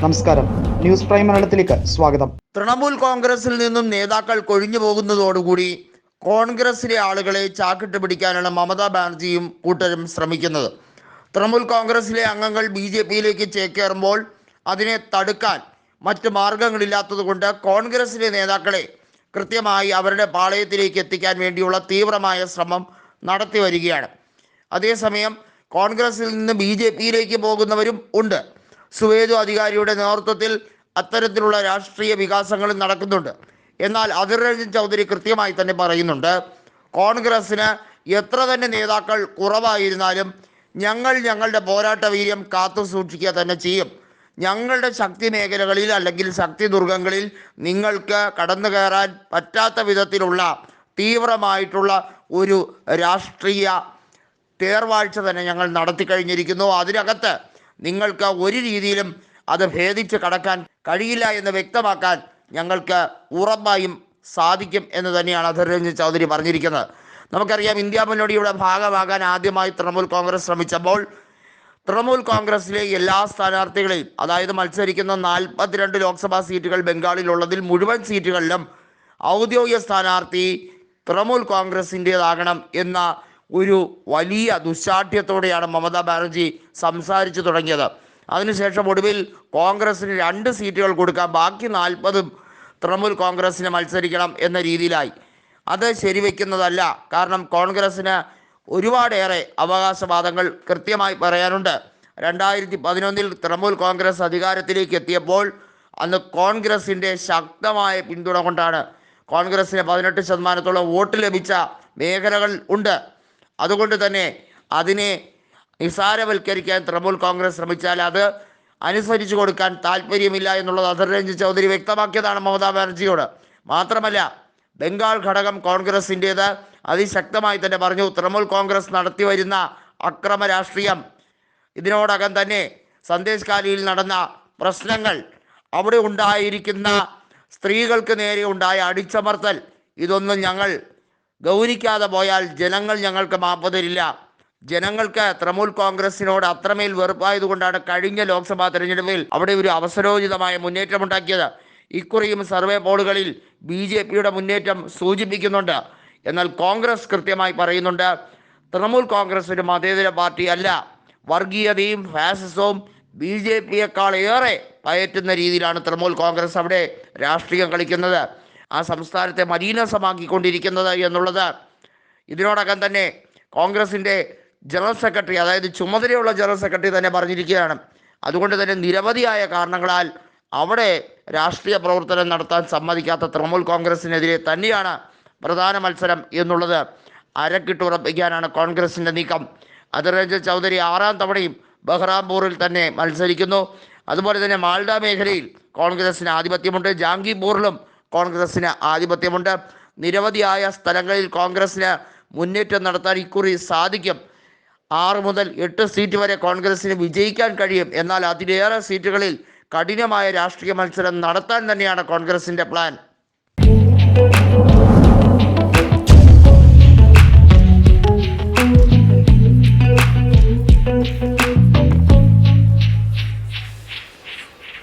നമസ്കാരം. News prime മലയാളത്തിലേക്ക് സ്വാഗതം. തൃണമൂൽ കോൺഗ്രസിൽ നിന്നും നേതാക്കൾ കൊഴിഞ്ഞു പോകുന്നതോടുകൂടി കോൺഗ്രസിലെ ആളുകളെ ചാക്കിട്ട് പിടിക്കാനാണ് മമതാ ബാനർജിയും കൂട്ടരും ശ്രമിക്കുന്നത്. തൃണമൂൽ കോൺഗ്രസിലെ അംഗങ്ങൾ ബി ജെ പിയിലേക്ക് ചേക്കേറുമ്പോൾ അതിനെ തടുക്കാൻ മറ്റ് മാർഗങ്ങളില്ലാത്തതുകൊണ്ട് കോൺഗ്രസിലെ നേതാക്കളെ കൃത്യമായി അവരുടെ പാളയത്തിലേക്ക് എത്തിക്കാൻ വേണ്ടിയുള്ള തീവ്രമായ ശ്രമം നടത്തി വരികയാണ്. അതേസമയം കോൺഗ്രസിൽ നിന്ന് ബി ജെ പിയിലേക്ക് പോകുന്നവരും ഉണ്ട്. സുവേദു അധികാരിയുടെ നേതൃത്വത്തിൽ അത്തരത്തിലുള്ള രാഷ്ട്രീയ വികാസങ്ങൾ നടക്കുന്നുണ്ട്. എന്നാൽ അതിർ രഞ്ജൻ ചൗധരി കൃത്യമായി തന്നെ പറയുന്നുണ്ട് കോൺഗ്രസ്സിന് എത്ര തന്നെ നേതാക്കൾ കുറവായിരുന്നാലും ഞങ്ങൾ ഞങ്ങളുടെ പോരാട്ട വീര്യം കാത്തു സൂക്ഷിക്കുക തന്നെ ചെയ്യും. ഞങ്ങളുടെ ശക്തി മേഖലകളിൽ അല്ലെങ്കിൽ ശക്തി ദുർഗങ്ങളിൽ നിങ്ങൾക്ക് കടന്നു കയറാൻ പറ്റാത്ത വിധത്തിലുള്ള തീവ്രമായിട്ടുള്ള ഒരു രാഷ്ട്രീയ തേർവാഴ്ച തന്നെ ഞങ്ങൾ നടത്തി കഴിഞ്ഞിരിക്കുന്നു. അതിനകത്ത് നിങ്ങൾക്ക് ഒരു രീതിയിലും അത് ഭേദിച്ച് കടക്കാൻ കഴിയില്ല എന്ന് വ്യക്തമാക്കാൻ ഞങ്ങൾക്ക് ഉറപ്പായും സാധിക്കും എന്ന് തന്നെയാണ് അധർ രഞ്ജൻ ചൗധരി പറഞ്ഞിരിക്കുന്നത്. നമുക്കറിയാം ഇന്ത്യ മുന്നണിയുടെ ഭാഗമാകാൻ ആദ്യമായി തൃണമൂൽ കോൺഗ്രസ് ശ്രമിച്ചപ്പോൾ തൃണമൂൽ കോൺഗ്രസിലെ എല്ലാ സ്ഥാനാർത്ഥികളെയും അതായത് മത്സരിക്കുന്ന നാൽപ്പത്തിരണ്ട് ലോക്സഭാ സീറ്റുകൾ ബംഗാളിൽ ഉള്ളതിൽ മുഴുവൻ സീറ്റുകളിലും ഔദ്യോഗിക സ്ഥാനാർത്ഥി തൃണമൂൽ കോൺഗ്രസിന്റേതാകണം എന്ന ഒരു വലിയ ദുശാഠ്യത്തോടെയാണ് മമതാ ബാനർജി സംസാരിച്ചു തുടങ്ങിയത്. അതിനുശേഷം ഒടുവിൽ കോൺഗ്രസിന് രണ്ട് സീറ്റുകൾ കൊടുക്കാം ബാക്കി നാൽപ്പതും തൃണമൂൽ കോൺഗ്രസിന് മത്സരിക്കണം എന്ന രീതിയിലായി. അത് ശരിവെക്കുന്നതല്ല. കാരണം കോൺഗ്രസ്സിന് ഒരുപാടേറെ അവകാശവാദങ്ങൾ കൃത്യമായി പറയാനുണ്ട്. രണ്ടായിരത്തി പതിനൊന്നിൽ തൃണമൂൽ കോൺഗ്രസ് അധികാരത്തിലേക്ക് എത്തിയപ്പോൾ അന്ന് കോൺഗ്രസിന്റെ ശക്തമായ പിന്തുണ കൊണ്ടാണ് കോൺഗ്രസ്സിന് പതിനെട്ട് ശതമാനത്തോളം വോട്ട് ലഭിച്ച മേഖലകൾ ഉണ്ട്. അതുകൊണ്ട് തന്നെ അതിനെ നിസാരവൽക്കരിക്കാൻ തൃണമൂൽ കോൺഗ്രസ് ശ്രമിച്ചാൽ അത് അനുസരിച്ചു കൊടുക്കാൻ താല്പര്യമില്ല എന്നുള്ളത് അധർ രഞ്ജൻ ചൗധരി വ്യക്തമാക്കിയതാണ് മമതാ ബാനർജിയോട്. മാത്രമല്ല ബംഗാൾ ഘടകം കോൺഗ്രസിന്റേത് അതിശക്തമായി തന്നെ പറഞ്ഞു തൃണമൂൽ കോൺഗ്രസ് നടത്തി വരുന്ന അക്രമ രാഷ്ട്രീയം. ഇതിനോടകം തന്നെ സന്ദേശ് കാലിയിൽ നടന്ന പ്രശ്നങ്ങൾ അവിടെ ഉണ്ടായിരിക്കുന്ന സ്ത്രീകൾക്ക് നേരെ ഉണ്ടായ അടിച്ചമർത്തൽ ഇതൊന്നും ഞങ്ങൾ ഗൗനിക്കാതെ പോയാൽ ജനങ്ങൾ ഞങ്ങൾക്ക് മാപ്പ് തരില്ല ജനങ്ങൾക്ക് തൃണമൂൽ കോൺഗ്രസിനോട് അത്രമേൽ വെറുപ്പായതുകൊണ്ടാണ് കഴിഞ്ഞ ലോക്സഭാ തെരഞ്ഞെടുപ്പിൽ അവിടെ ഒരു അവസരോചിതമായ മുന്നേറ്റമുണ്ടാക്കിയത്. ഇക്കുറിയും സർവേ പോളുകളിൽ ബി ജെ പിയുടെ മുന്നേറ്റം സൂചിപ്പിക്കുന്നുണ്ട്. എന്നാൽ കോൺഗ്രസ് കൃത്യമായി പറയുന്നുണ്ട് തൃണമൂൽ കോൺഗ്രസ് ഒരു മതേതര പാർട്ടി അല്ല. വർഗീയതയും ഫാസിസവും ബി ജെ പിയേക്കാൾ ഏറെ പയറ്റുന്ന രീതിയിലാണ് തൃണമൂൽ കോൺഗ്രസ് അവിടെ രാഷ്ട്രീയം കളിക്കുന്നത്. ആ സംസ്ഥാനത്തെ മലീനസമാക്കിക്കൊണ്ടിരിക്കുന്നത് എന്നുള്ളത് ഇതിനോടകം തന്നെ കോൺഗ്രസിന്റെ ജനറൽ സെക്രട്ടറി അതായത് ചുമതലയുള്ള ജനറൽ സെക്രട്ടറി തന്നെ പറഞ്ഞിരിക്കുകയാണ്. അതുകൊണ്ട് തന്നെ നിരവധിയായ കാരണങ്ങളാൽ അവിടെ രാഷ്ട്രീയ പ്രവർത്തനം നടത്താൻ സമ്മതിക്കാത്ത തൃണമൂൽ കോൺഗ്രസിനെതിരെ തന്നെയാണ് പ്രധാന മത്സരം എന്നുള്ളത് അരക്കിട്ടുറപ്പിക്കാനാണ് കോൺഗ്രസിന്റെ നീക്കം. അതിർരഞ്ജൻ ചൗധരി ആറാം തവണയും ബഹ്റാംപൂറിൽ തന്നെ മത്സരിക്കുന്നു. അതുപോലെ തന്നെ മാൾഡ മേഖലയിൽ കോൺഗ്രസിന് ആധിപത്യമുണ്ട്. ജാംഗീപൂറിലും കോൺഗ്രസിന് ആധിപത്യമുണ്ട്. നിരവധിയായ സ്ഥലങ്ങളിൽ കോൺഗ്രസിന് മുന്നേറ്റം നടത്താൻ ഇക്കുറി സാധിക്കും. ആറ് മുതൽ എട്ട് സീറ്റ് വരെ കോൺഗ്രസിന് വിജയിക്കാൻ കഴിയും. എന്നാൽ അതിലേറെ സീറ്റുകളിൽ കഠിനമായ രാഷ്ട്രീയ മത്സരം നടത്താൻ തന്നെയാണ് കോൺഗ്രസിന്റെ പ്ലാൻ.